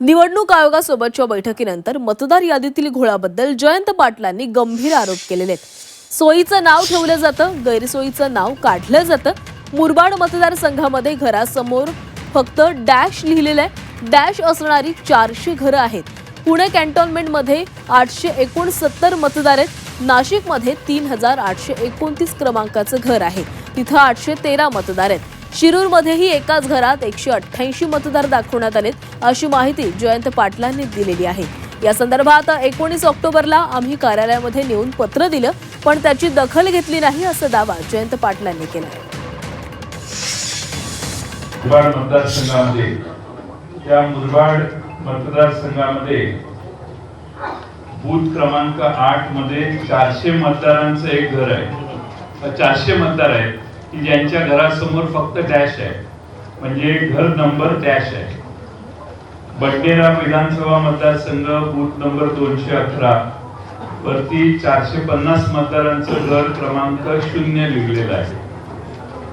निवडणूक आयोगासोबतच्या बैठकीनंतर मतदार यादीतील घोळाबद्दल जयंत पाटलांनी गंभीर आरोप केलेले आहेत. सोयीचं नाव ठेवलं जातं गैरसोयीचं नाव काढलं जातं. मुरबाड मतदारसंघामध्ये घरासमोर फक्त डॅश लिहिलेलं आहे. डॅश असणारी चारशे घरं आहेत. पुणे कॅन्टोन्मेंटमध्ये आठशे एकोणसत्तर मतदार आहेत. नाशिकमध्ये तीन हजार आठशे एकोणतीस क्रमांकाचं घर आहे. तिथं आठशे तेरा मतदार आहेत. शिरूरमध्येही एकाच घरात एकशे अठ्ठ्याऐंशी मतदार दाखवण्यात आलेत अशी माहिती जयंत पाटलांनी दिलेली आहे. या संदर्भात एकोणीस ऑक्टोबरला आम्ही कार्यालयामध्ये नेऊन पत्र दिलं पण त्याची दखल घेतली नाही असा दावा जयंत पाटलांनी केला. मुरबाड मतदारसंघामध्ये त्या मुरबाड मतदारसंघामध्ये बूथ क्रमांक आठमध्ये चारशे मतदारांचं एक घर आहे. चारशे मतदार आहेत. की ज्यांच्या घरासमोर फक्त डॅश आहे. म्हणजे घर नंबर डॅश आहे. बडनेरा विधानसभा मतदारसंघ बूथ नंबर दोनशे अठरा. वरती चारशे पन्नास मतदारांचं घर क्रमांक शून्य लिहिलेलं आहे.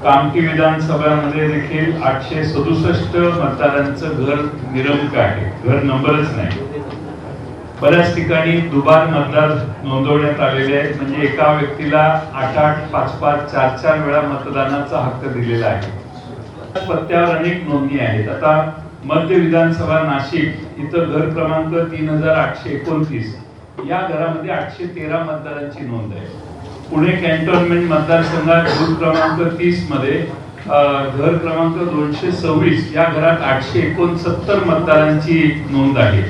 कामठी विधानसभामध्ये देखील आठशे सदुसष्ट मतदारांचं घर निरंक आहे. घर नंबरच नाही. बऱ्याच ठिकाणी दुबार मतदार नोंदवण्यात आलेले आहेत. म्हणजे एका व्यक्तीला आठ आठ पाच पाच चार चार वेळा मतदानाचा हक्क दिलेला आहे. पत्त्यावर अनेक नोंदणी आहेत. आता मध्य विधानसभा नाशिक इथं घर क्रमांक तीन हजार आठशे एकोणतीस. या घरामध्ये आठशे तेरा मतदारांची नोंद आहे. पुणे कॅन्टोन्मेंट मतदारसंघात घर क्रमांक तीसमध्ये घर क्रमांक दोनशे सव्वीस या घरात आठशे एकोणसत्तर मतदारांची नोंद आहे.